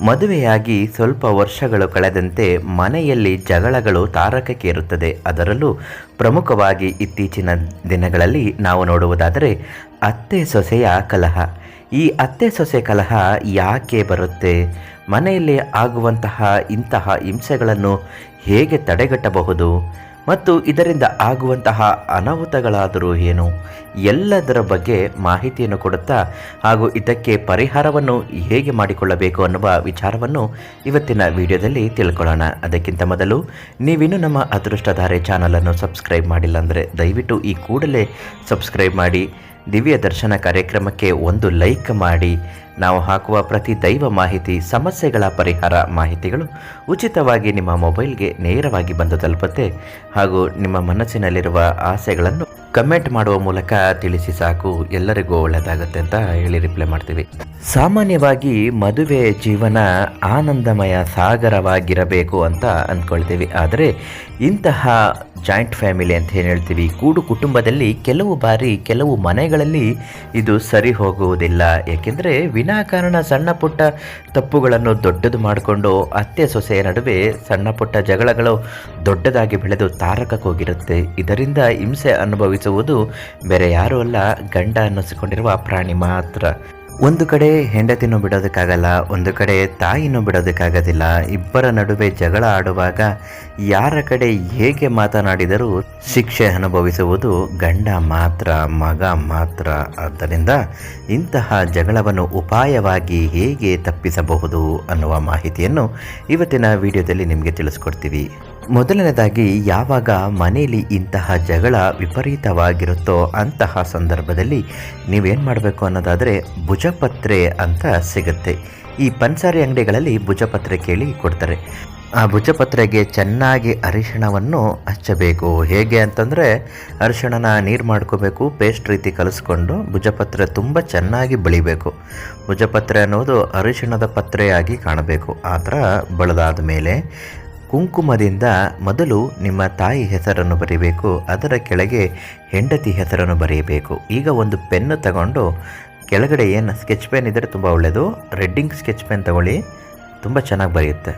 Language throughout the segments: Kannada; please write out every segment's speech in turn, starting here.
ಮದುವೆಯಾಗಿ ಸ್ವಲ್ಪ ವರ್ಷಗಳು ಕಳೆದಂತೆ ಮನೆಯಲ್ಲಿ ಜಗಳಗಳು ತಾರಕಕ್ಕೇರುತ್ತದೆ ಅದರಲ್ಲೂ ಪ್ರಮುಖವಾಗಿ ಇತ್ತೀಚಿನ ದಿನಗಳಲ್ಲಿ ನಾವು ನೋಡುವುದಾದರೆ ಅತ್ತೆ ಸೊಸೆಯ ಕಲಹ. ಈ ಅತ್ತೆ ಸೊಸೆ ಕಲಹ ಯಾಕೆ ಬರುತ್ತೆ? ಮನೆಯಲ್ಲಿ ಆಗುವಂತಹ ಇಂತಹ ಹಿಂಸೆಗಳನ್ನು ಹೇಗೆ ತಡೆಗಟ್ಟಬಹುದು? ಮತ್ತು ಇದರಿಂದ ಆಗುವಂತಹ ಅನಾಹುತಗಳಾದರೂ ಏನು? ಎಲ್ಲದರ ಬಗ್ಗೆ ಮಾಹಿತಿಯನ್ನು ಕೊಡುತ್ತಾ ಹಾಗೂ ಇದಕ್ಕೆ ಪರಿಹಾರವನ್ನು ಹೇಗೆ ಮಾಡಿಕೊಳ್ಳಬೇಕು ಅನ್ನುವ ವಿಚಾರವನ್ನು ಇವತ್ತಿನ ವಿಡಿಯೋದಲ್ಲಿ ತಿಳ್ಕೊಳ್ಳೋಣ. ಅದಕ್ಕಿಂತ ಮೊದಲು ನೀವಿನ್ನೂ ನಮ್ಮ ಅದೃಷ್ಟಧಾರೆ ಚಾನಲನ್ನು ಸಬ್ಸ್ಕ್ರೈಬ್ ಮಾಡಿಲ್ಲ ಅಂದರೆ ದಯವಿಟ್ಟು ಈ ಕೂಡಲೇ ಸಬ್ಸ್ಕ್ರೈಬ್ ಮಾಡಿ. ದಿವ್ಯ ದರ್ಶನ ಕಾರ್ಯಕ್ರಮಕ್ಕೆ ಒಂದು ಲೈಕ್ ಮಾಡಿ. ನಾವು ಹಾಕುವ ಪ್ರತಿ ದೈವ ಮಾಹಿತಿ, ಸಮಸ್ಯೆಗಳ ಪರಿಹಾರ ಮಾಹಿತಿಗಳು ಉಚಿತವಾಗಿ ನಿಮ್ಮ ಮೊಬೈಲ್ಗೆ ನೇರವಾಗಿ ಬಂದು ತಲುಪುತ್ತೆ. ಹಾಗೂ ನಿಮ್ಮ ಮನಸ್ಸಿನಲ್ಲಿರುವ ಆಸೆಗಳನ್ನು ಕಮೆಂಟ್ ಮಾಡುವ ಮೂಲಕ ತಿಳಿಸಿ ಸಾಕು. ಎಲ್ಲರಿಗೂ ಒಳ್ಳೆಯದಾಗುತ್ತೆ ಅಂತ ಹೇಳಿ ರಿಪ್ಲೈ ಮಾಡ್ತೀವಿ. ಸಾಮಾನ್ಯವಾಗಿ ಮದುವೆ ಜೀವನ ಆನಂದಮಯ ಸಾಗರವಾಗಿರಬೇಕು ಅಂತ ಅಂದ್ಕೊಳ್ತೀವಿ ಆದರೆ ಇಂತಹ ಜಾಯಿಂಟ್ ಫ್ಯಾಮಿಲಿ ಅಂತ ಏನು ಹೇಳ್ತೀವಿ? ಕೂಡು ಕುಟುಂಬದಲ್ಲಿ ಕೆಲವು ಬಾರಿ ಕೆಲವು ಮನೆಗಳಲ್ಲಿ ಇದು ಸರಿ ಹೋಗುವುದಿಲ್ಲ. ಏಕೆಂದರೆ ವಿನಾಕಾರಣ ಸಣ್ಣ ಪುಟ್ಟ ತಪ್ಪುಗಳನ್ನು ದೊಡ್ಡದು ಮಾಡಿಕೊಂಡು ಅತ್ತೆ ಸೊಸೆಯ ನಡುವೆ ಸಣ್ಣ ಪುಟ್ಟ ಜಗಳಗಳು ದೊಡ್ಡದಾಗಿ ಬೆಳೆದು ತಾರಕಕ್ಕೋಗಿರುತ್ತೆ ಇದರಿಂದ ಹಿಂಸೆ ಅನುಭವಿಸುವುದು ಬೇರೆ ಯಾರೂ ಅಲ್ಲ, ಗಂಡ ಅನ್ನಿಸಿಕೊಂಡಿರುವ ಪ್ರಾಣಿ ಮಾತ್ರ. ಒಂದು ಕಡೆ ಹೆಂಡತಿನೂ ಬಿಡೋದಕ್ಕಾಗಲ್ಲ, ಒಂದು ಕಡೆ ತಾಯಿನೂ ಬಿಡೋದಕ್ಕಾಗೋದಿಲ್ಲ. ಇಬ್ಬರ ನಡುವೆ ಜಗಳ ಆಡುವಾಗ ಯಾರ ಕಡೆ ಹೇಗೆ ಮಾತನಾಡಿದರೂ ಶಿಕ್ಷೆ ಅನುಭವಿಸುವುದು ಗಂಡ ಮಾತ್ರ, ಮಗ ಮಾತ್ರ. ಆದ್ದರಿಂದ ಇಂತಹ ಜಗಳವನ್ನು ಉಪಾಯವಾಗಿ ಹೇಗೆ ತಪ್ಪಿಸಬಹುದು ಅನ್ನುವ ಮಾಹಿತಿಯನ್ನು ಇವತ್ತಿನ ವಿಡಿಯೋದಲ್ಲಿ ನಿಮಗೆ ತಿಳಿಸ್ಕೊಡ್ತೀವಿ. ಮೊದಲನೇದಾಗಿ ಯಾವಾಗ ಮನೆಯಲ್ಲಿ ಇಂತಹ ಜಗಳ ವಿಪರೀತವಾಗಿರುತ್ತೋ ಅಂತಹ ಸಂದರ್ಭದಲ್ಲಿ ನೀವೇನು ಮಾಡಬೇಕು ಅನ್ನೋದಾದರೆ ಭುಜಪತ್ರೆ ಅಂತ ಸಿಗುತ್ತೆ. ಈ ಪನ್ಸಾರಿ ಅಂಗಡಿಗಳಲ್ಲಿ ಭುಜಪತ್ರೆ ಕೇಳಿ ಕೊಡ್ತಾರೆ. ಆ ಭುಜಪತ್ರೆಗೆ ಚೆನ್ನಾಗಿ ಅರಿಶಿಣವನ್ನು ಹಚ್ಚಬೇಕು. ಹೇಗೆ ಅಂತಂದರೆ ಅರಿಶಿಣನ ನೀರು ಮಾಡ್ಕೋಬೇಕು, ಪೇಸ್ಟ್ ರೀತಿ ಕಲಿಸ್ಕೊಂಡು ಭುಜಪತ್ರೆ ತುಂಬ ಚೆನ್ನಾಗಿ ಬೆಳಿಬೇಕು. ಭುಜಪತ್ರೆ ಅನ್ನೋದು ಅರಿಶಿಣದ ಪತ್ರೆಯಾಗಿ ಕಾಣಬೇಕು. ಆ ಥರ ಬೆಳೆದಾದ ಮೇಲೆ ಕುಂಕುಮದಿಂದ ಮೊದಲು ನಿಮ್ಮ ತಾಯಿ ಹೆಸರನ್ನು ಬರೆಯಬೇಕು ಅದರ ಕೆಳಗೆ ಹೆಂಡತಿ ಹೆಸರನ್ನು ಬರೆಯಬೇಕು ಈಗ ಒಂದು ಪೆನ್ನು ತಗೊಂಡು ಕೆಳಗಡೆ ಏನು ಸ್ಕೆಚ್ ಪೆನ್ ಇದ್ದರೆ ತುಂಬ ಒಳ್ಳೆಯದು ರೆಡ್ಡಿಂಗ್ ಸ್ಕೆಚ್ ಪೆನ್ ತಗೊಳ್ಳಿ, ತುಂಬ ಚೆನ್ನಾಗಿ ಬರೆಯುತ್ತೆ.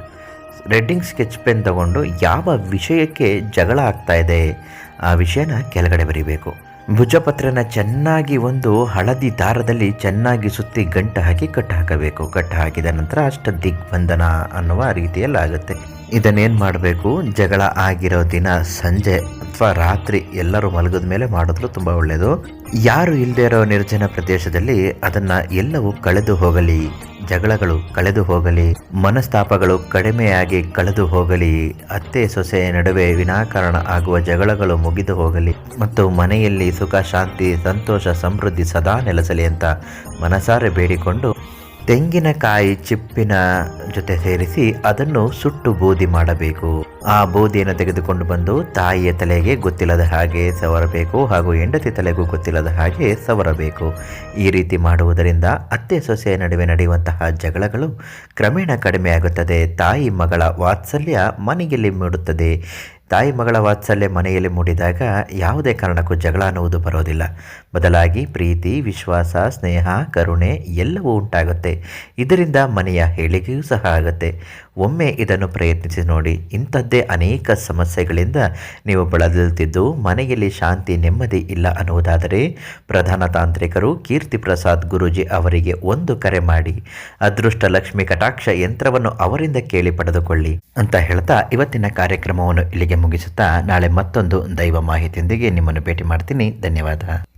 ರೆಡ್ಡಿಂಗ್ ಸ್ಕೆಚ್ ಪೆನ್ ತಗೊಂಡು ಯಾವ ವಿಷಯಕ್ಕೆ ಜಗಳ ಆಗ್ತಾ ಇದೆ, ಆ ವಿಷಯನ ಕೆಳಗಡೆ ಬರೀಬೇಕು. ಭುಜಪತ್ರನ ಚೆನ್ನಾಗಿ ಒಂದು ಹಳದಿ ದಾರದಲ್ಲಿ ಚೆನ್ನಾಗಿ ಸುತ್ತಿ ಗಂಟು ಹಾಕಿ ಕಟ್ಟು ಹಾಕಬೇಕು. ಕಟ್ಟು ಹಾಕಿದ ನಂತರ ಅಷ್ಟ ದಿಗ್ಬಂಧನ ಅನ್ನುವ ರೀತಿಯಲ್ಲಾಗುತ್ತೆ. ಇದನ್ನೇನು ಮಾಡಬೇಕು? ಜಗಳ ಆಗಿರೋ ದಿನ ಸಂಜೆ ಅಥವಾ ರಾತ್ರಿ ಎಲ್ಲರೂ ಮಲಗಿದ ಮೇಲೆ ಮಾಡಿದ್ರು ತುಂಬ ಒಳ್ಳೆಯದು ಯಾರು ಇಲ್ಲದೆ ಇರೋ ನಿರ್ಜನ ಪ್ರದೇಶದಲ್ಲಿ ಅದನ್ನು ಎಲ್ಲವೂ ಕಳೆದು ಹೋಗಲಿ, ಜಗಳಗಳು ಕಳೆದು ಹೋಗಲಿ, ಮನಸ್ತಾಪಗಳು ಕಡಿಮೆಯಾಗಿ ಕಳೆದು ಹೋಗಲಿ, ಅತ್ತೆ ಸೊಸೆಯ ನಡುವೆ ವಿನಾಕಾರಣ ಆಗುವ ಜಗಳಗಳು ಮುಗಿದು ಹೋಗಲಿ, ಮತ್ತು ಮನೆಯಲ್ಲಿ ಸುಖ, ಶಾಂತಿ, ಸಂತೋಷ, ಸಮೃದ್ಧಿ ಸದಾ ನೆಲೆಸಲಿ ಅಂತ ಮನಸಾರೆ ಬೇಡಿಕೊಂಡು ತೆಂಗಿನಕಾಯಿ ಚಿಪ್ಪಿನ ಜೊತೆ ಸೇರಿಸಿ ಅದನ್ನು ಸುಟ್ಟು ಬೂದಿ ಮಾಡಬೇಕು. ಆ ಬೂದಿಯನ್ನು ತೆಗೆದುಕೊಂಡು ಬಂದು ತಾಯಿಯ ತಲೆಗೆ ಗೊತ್ತಿಲ್ಲದ ಹಾಗೆ ಸವರಬೇಕು ಹಾಗೂ ಹೆಂಡತಿ ತಲೆಗೂ ಗೊತ್ತಿಲ್ಲದ ಹಾಗೆ ಸವರಬೇಕು. ಈ ರೀತಿ ಮಾಡುವುದರಿಂದ ಅತ್ತೆ ಸೊಸೆಯ ನಡುವೆ ನಡೆಯುವಂತಹ ಜಗಳಗಳು ಕ್ರಮೇಣ ಕಡಿಮೆಯಾಗುತ್ತದೆ. ತಾಯಿ ಮಗಳ ವಾತ್ಸಲ್ಯ ಮನೆಯಲ್ಲಿ ಮೂಡುತ್ತದೆ. ತಾಯಿ ಮಗಳ ವಾತ್ಸಲ್ಯ ಮನೆಯಲ್ಲಿ ಮೂಡಿದಾಗ ಯಾವುದೇ ಕಾರಣಕ್ಕೂ ಜಗಳ ಅನ್ನುವುದು ಬರೋದಿಲ್ಲ. ಬದಲಾಗಿ ಪ್ರೀತಿ, ವಿಶ್ವಾಸ, ಸ್ನೇಹ, ಕರುಣೆ ಎಲ್ಲವೂ ಉಂಟಾಗುತ್ತೆ. ಇದರಿಂದ ಮನೆಯ ಹೇಳಿಕೆಯೂ ಸಹ ಆಗುತ್ತೆ. ಒಮ್ಮೆ ಇದನ್ನು ಪ್ರಯತ್ನಿಸಿ ನೋಡಿ. ಇಂಥದ್ದೇ ಅನೇಕ ಸಮಸ್ಯೆಗಳಿಂದ ನೀವು ಬಳಲುತ್ತಿದ್ದು ಮನೆಯಲ್ಲಿ ಶಾಂತಿ, ನೆಮ್ಮದಿ ಇಲ್ಲ ಅನ್ನುವುದಾದರೆ ಪ್ರಧಾನ ತಾಂತ್ರಿಕರು ಕೀರ್ತಿ ಪ್ರಸಾದ್ ಗುರೂಜಿ ಅವರಿಗೆ ಒಂದು ಕರೆ ಮಾಡಿ. ಅದೃಷ್ಟ ಲಕ್ಷ್ಮಿ ಕಟಾಕ್ಷ ಯಂತ್ರವನ್ನು ಅವರಿಂದ ಕೇಳಿ ಪಡೆದುಕೊಳ್ಳಿ ಅಂತ ಹೇಳ್ತಾ ಇವತ್ತಿನ ಕಾರ್ಯಕ್ರಮವನ್ನು ಇಲ್ಲಿಗೆ ಮುಗಿಸುತ್ತಾ ನಾಳೆ ಮತ್ತೊಂದು ದೈವ ಮಾಹಿತಿಯೊಂದಿಗೆ ನಿಮ್ಮನ್ನು ಭೇಟಿ ಮಾಡ್ತೀನಿ. ಧನ್ಯವಾದ.